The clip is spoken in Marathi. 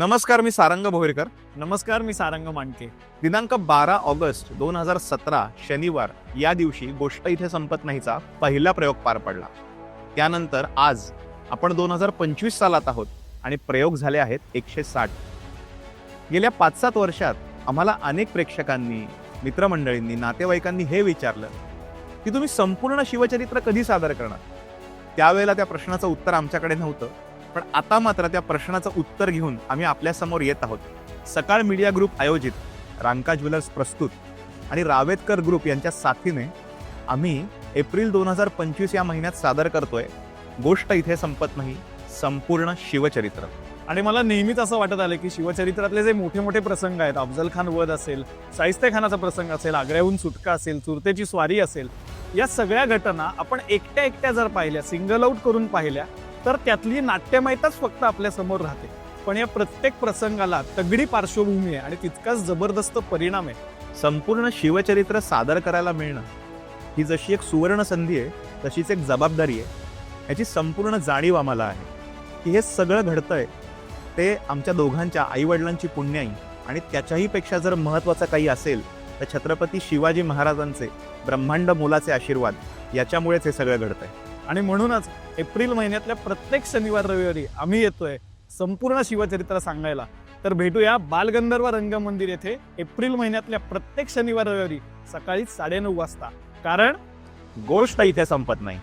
नमस्कार मी सारंग भोईरकर. नमस्कार मी सारंग मांडके. दिनांक बारा ऑगस्ट दोन हजार सतरा शनिवार या दिवशी गोष्ट इथे संपत नाहीचा पहिला प्रयोग पार पडला. त्यानंतर आज आपण दोन हजार पंचवीस सालात आहोत आणि प्रयोग झाले आहेत एकशे साठ. गेल्या पाच सात वर्षात आम्हाला अनेक प्रेक्षकांनी मित्रमंडळींनी नातेवाईकांनी हे विचारलं की तुम्ही संपूर्ण शिवचरित्र कधी सादर करणार? त्यावेळेला त्या प्रश्नाचं उत्तर आमच्याकडे नव्हतं. पण आता मात्र त्या प्रश्नाचं उत्तर घेऊन आम्ही आपल्यासमोर येत आहोत. सकाळ मीडिया ग्रुप आयोजित रांका ज्वेलर्स प्रस्तुत आणि रावेतकर ग्रुप यांच्या साथीने आम्ही एप्रिल दोन हजार पंचवीस या महिन्यात सादर करतोय. गोष्ट इथे संपत नाही संपूर्ण शिवचरित्र. आणि मला नेहमीच असं वाटत आलं की शिवचरित्रातले जे मोठे मोठे प्रसंग आहेत अफजल खान वध असेल शाहिस्ते खानाचा प्रसंग असेल आग्र्याहून सुटका असेल चुरतेची स्वारी असेल या सगळ्या घटना आपण एकट्या एकट्या जर पाहिल्या सिंगल आउट करून पाहिल्या तर त्यातली नाट्यमयताच फक्त आपल्यासमोर राहते. पण या प्रत्येक प्रसंगाला तगडी पार्श्वभूमी आहे आणि तितकाच जबरदस्त परिणाम आहे. संपूर्ण शिवचरित्र सादर करायला मिळणं ही जशी एक सुवर्ण संधी आहे तशीच एक जबाबदारी आहे. याची संपूर्ण जाणीव आम्हाला आहे. की हे सगळं घडतंय ते आमच्या दोघांच्या आईवडिलांची पुण्याई आणि त्याच्याही पेक्षा जर महत्त्वाचं काही असेल तर छत्रपती शिवाजी महाराजांचे ब्रह्मांड मोलाचे आशीर्वाद याच्यामुळेच हे सगळं घडतंय. आणि म्हणूनच एप्रिल महिन्यातल्या प्रत्येक शनिवार रविवारी आम्ही येतोय संपूर्ण शिवचरित्र सांगायला. तर भेटूया बालगंधर्व रंगमंदिर येथे एप्रिल महिन्यातल्या प्रत्येक शनिवार रविवारी सकाळी साडेनऊ वाजता. कारण गोष्ट इथे संपत नाही.